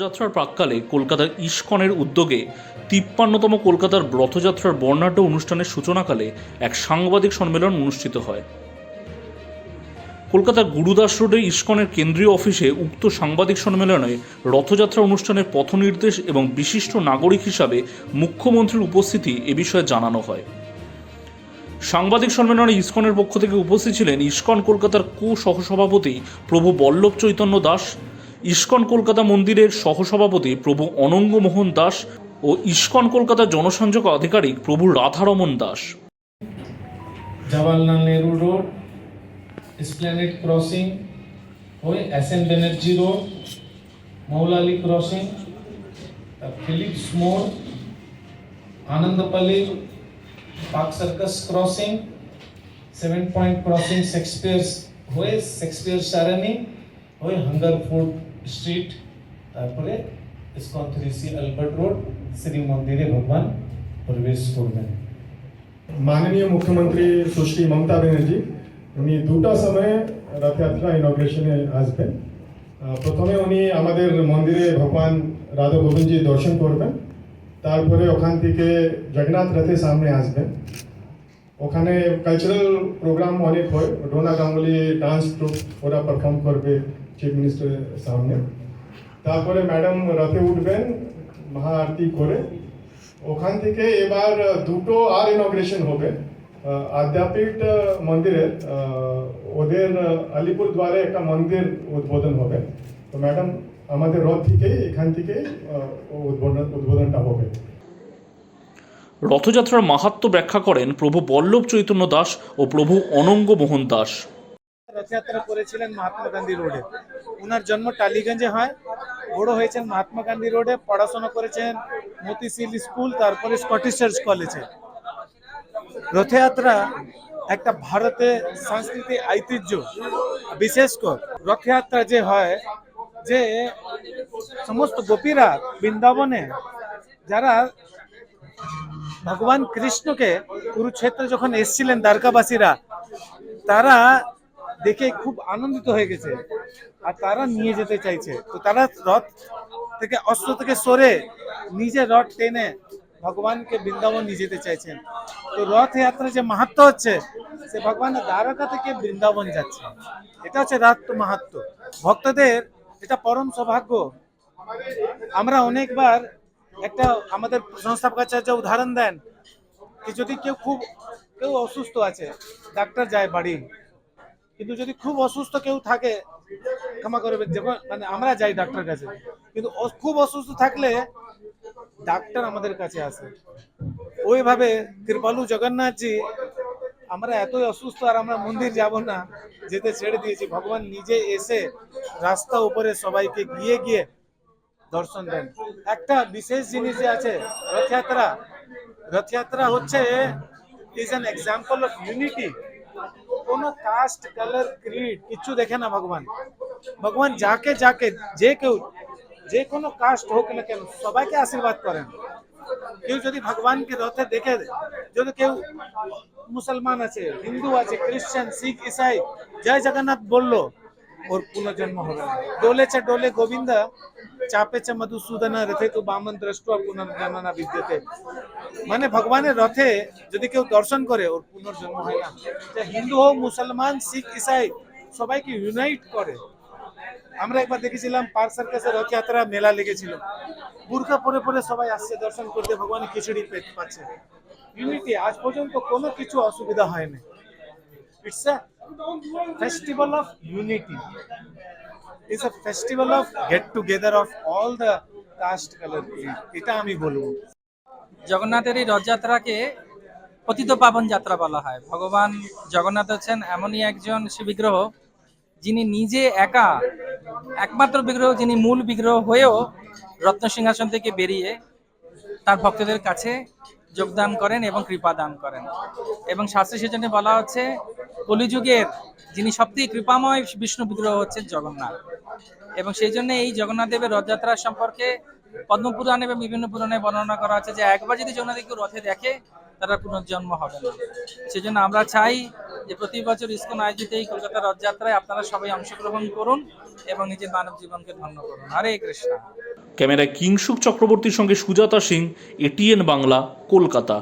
রথযাত্রার প্রাককালে কলকাতার ইস্কনের উদ্যোগে তিপ্পান্নতম কলকাতার রথযাত্রার বর্ণাঢ্য অনুষ্ঠানের সূচনাকালে এক সাংবাদিক সম্মেলন অনুষ্ঠিত হয়। কলকাতার গুরুদাস রোডে ইস্কনের কেন্দ্রীয় অফিসে উক্ত সাংবাদিক সম্মেলনে রথযাত্রা অনুষ্ঠানের পথনির্দেশ এবং বিশিষ্ট নাগরিক হিসাবে মুখ্যমন্ত্রীর উপস্থিতি এ বিষয়ে জানানো হয়। সাংবাদিক সম্মেলনে ইস্কনের পক্ষ থেকে উপস্থিত ছিলেন ইস্কন কলকাতার কো সহসভাপতি প্রভু বল্লভ চৈতন্য দাস ইস্কন কলকাতা মন্দিরের সহসভাপতি প্রভু অনঙ্গমোহন দাস ও ইস্কন কলকাতা জনসংযোগ আধিকারিক Prabhu Radharaman Das. Jawaharlal Nehru road esplanade crossing হয়ে S N Banerjee road, Moulali crossing Philips মোড়, Anandapalli Park Circus crossing seven point crossing Shakespeare's হয়ে শেক্সপিয়ার সারানি ওই হাঙ্গার ফুড স্ট্রিট তারপরে ISKCON three C Albert road Shri মন্দিরে ভগবান প্রবেশ করবেন মাননীয় মুখ্যমন্ত্রী সুশ্রী মমতা ব্যানার্জি উনি দুটা সময়ে রথযাত্রা ইনগ্রেশনে আসবেন প্রথমে উনি আমাদের মন্দিরে ভগবান রাধা গোবিন্দজি দর্শন করবেন তারপরে ওখান থেকে জগন্নাথ রথের সামনে আসবেন ওখানে কালচারাল প্রোগ্রাম অনেক হয়। ডোনা গাঙ্গুলি ডান্স গ্রুপ ওরা পারফর্ম করবে চিফ মিনিস্টারের সামনে। তারপরে ম্যাডাম রথে উঠবেন মহা আরতি করে। ওখান থেকে এবার দুটো আর ইনগ্রেশন হবে। আদ্যাপীঠ মন্দিরে ওদের আলিপুর দ্বারে একটা মন্দির উদ্বোধন হবে। তো ম্যাডাম আমাদের রথ থেকে এখান থেকে উদ্বোধন, উদ্বোধনটা হবে। রথযাত্রার মাহাত্ম্য ব্যাখ্যা করেন প্রভু বল্লভ চৈতন্য দাস ও প্রভু অনঙ্গ মোহন দাস। রথযাত্রা করেছিলেন মহাত্মা গান্ধী রোডে। ওনার জন্ম টালিগঞ্জে হয়, বড় হয়েছেন মহাত্মা গান্ধী রোডে, পড়াশোনা করেছেন মতিশিল স্কুল, তারপরে স্কটিশ চার্চ কলেজে। রথযাত্রা একটা ভারতে সংস্কৃতি ঐতিহ্য, বিশেষ করে রথযাত্রা যে হয়, যে সমস্ত গোপীরা বৃন্দাবনে যারা ভগবান কৃষ্ণকে কুরুক্ষেত্রে যখন এসেছিলেন দ্বারকাবাসীরা, তারা দেখে খুব আনন্দিত হয়ে গেছে। আর তারা নিয়ে যেতে চাইছে। তো তারা রথ থেকে, অস্ত্র থেকে সরে নিজে রথ টেনে ভগবানকে বৃন্দাবন নিয়ে যেতে চাইছেন। তো রথযাত্রা যে মাহাত্ম হচ্ছে, সে ভগবান দ্বারকা থেকে বৃন্দাবন যাচ্ছে। এটা হচ্ছে রাত মাহাত্ম ভক্তদের এটা পরম সৌভাগ্য। আমরা অনেকবার একটা আমাদের সংস্থাপকাচার্য উদাহরণ দেন কি যদি কেউ খুব, কেউ অসুস্থ আছে, ডাক্তার যায় বাড়ি, কিন্তু যদি খুব অসুস্থ কেউ থাকে, ক্ষমা করবে যখন মানে আমরা যাই ডাক্তার কাছে, কিন্তু খুব অসুস্থ থাকলে ডাক্তার আমাদের কাছে আসে। ওইভাবে কৃপালু জগন্নাথজি, আমরা এতই অসুস্থ আর আমরা মন্দির যাব না, যেতে ছেড়ে দিয়েছি। ভগবান নিজে এসে রাস্তা উপরে সবাইকে গিয়ে গিয়ে দর্শন দেন। একটা বিশেষ জিনিস যে আছে, রথযাত্রা। রথযাত্রা হচ্ছে is an example of unity কোনো কাস্ট কালার ক্রিড কিছু দেখে না ভগবান। ভগবান যাকে যাকে, যে কেউ, যে কোনো কাস্ট হোক না কেন, সবাইকে আশীর্বাদ করেন। কেউ যদি ভগবানকে রথে দেখে, যদি কেউ মুসলমান আছে, হিন্দু আছে, খ্রিস্টান, শিখ, ইসাই, জয় জগন্নাথ বলল ওর পুনর্জন্ম হবে না ডোলেছে ডোলে গোবিন্দ চাপেছে মধুসূদন রথে তো বামন দ্রষ্ট পুনর্জন্ম বিদ্যতে মানে ভগবানের রথে যদি কেউ দর্শন করে ওর পুনর্জন্ম হয় না হিন্দু হোক মুসলমান শিখ ইসাই সবাইকে ইউনাইট করে আমরা একবার দেখেছিলাম পার্ক সার্কাসের রথযাত্রা মেলা লেগেছিল বুরকা পরে পরে সবাই আসছে দর্শন করতে ভগবানের খিচুড়ি পেট পাচ্ছে ইউনিটি আজ পর্যন্ত কোনো কিছু অসুবিধা হয়নি it's a festival of unity it's a festival of get together of all the caste colour এটা আমি বলব। জগন্নাথের এই রথযাত্রাকে পতিত পাবন যাত্রা বলা হয়। ভগবান জগন্নাথ হচ্ছেন এমনই একজন বিগ্রহ যিনি নিজে একা, একমাত্র বিগ্রহ, যিনি মূল বিগ্রহ হয়েও রত্ন সিংহাসন থেকে বেরিয়ে তার ভক্তদের কাছে যোগদান করেন এবং কৃপা দান করেন। এবং শাস্ত্রে সেজন্য বলা হচ্ছে, কলিযুগের যিনি সবথেকে কৃপাময় বিষ্ণু বিগ্রহ হচ্ছেন জগন্নাথ। এবং সেই জন্য এই জগন্নাথ দেবের রথযাত্রা সম্পর্কে পদ্মপুরাণ এবং বিভিন্ন পুরাণে বর্ণনা করা আছে যে, একবার যদি জগন্নাথ রথে দেখে, তারা পুনর্জন্ম হবে না। সেই জন্য আমরা চাই যে প্রতি বছর ইস্কন আয়োজিত এই কলকাতা রথযাত্রায় আপনারা সবাই অংশগ্রহণ করুন এবং নিজের মানব জীবনকে ধন্য করুন। হরে কৃষ্ণ। ক্যামেরায় কিংসুক চক্রবর্তীর সঙ্গে সুজাতা সিং এটিএন বাংলা কলকাতা।